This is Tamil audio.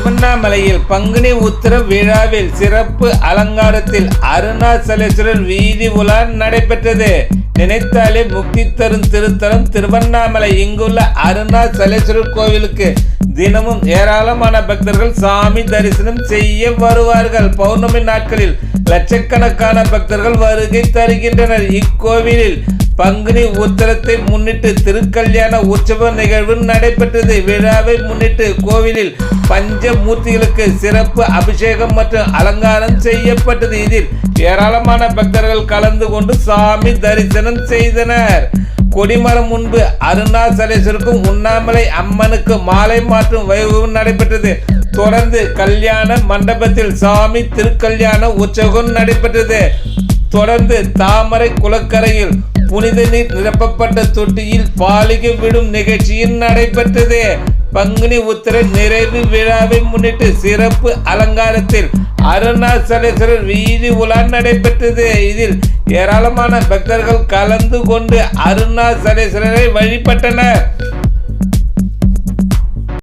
திருவண்ணாமலையில் பங்குனி உத்திர விழாவில் சிறப்பு அலங்காரத்தில் அருணாச்சலேஸ்வரர் வீதி உலா நடைபெற்றது. நினைத்தாலே முக்தி தரும் திருத்தலம் திருவண்ணாமலை. இங்குள்ள அருணாச்சலேஸ்வரர் கோவிலுக்கு தினமும் ஏராளமான பக்தர்கள் சாமி தரிசனம் செய்ய வருவார்கள். பௌர்ணமி நாட்களில் லட்சக்கணக்கான பக்தர்கள் வருகை தருகின்றனர். இக்கோவிலில் பங்குனி உத்தரத்தை முன்னிட்டு திருக்கல்யாண உற்சவ நிகழ்வு நடைபெற்றது. விழாவை முன்னிட்டு கோவிலில் பஞ்சமூர்த்திகளுக்கு சிறப்பு அபிஷேகம் மற்றும் அலங்காரம் செய்யப்பட்டது. இதில் ஏராளமான பக்தர்கள் கலந்து கொண்டு சாமி தரிசனம் செய்தனர். கொடிமரம் முன்பு அருணாசலேஸ்வருக்கும் உண்ணாமலை அம்மனுக்கு மாலை மாற்றும் வைபவம் நடைபெற்றது. தொடர்ந்து கல்யாண மண்டபத்தில் சாமி திருக்கல்யாண உற்சவம் நடைபெற்றது. தொடர்ந்து தாமரை குளக்கரையில் புனித நீர் நிரப்பப்பட்ட தொட்டியில் பாலிகை விடும் நிகழ்ச்சியில் நடைபெற்றது. பங்குனி உத்தர நிறைவு விழாவை முன்னிட்டு சிறப்பு அலங்காரத்தில் அருணாச்சலேஸ்வரர் வீதி உலா நடைபெற்றது. இதில் ஏராளமான பக்தர்கள் கலந்து கொண்டு அருணாச்சலேஸ்வரரை வழிபட்டனர்.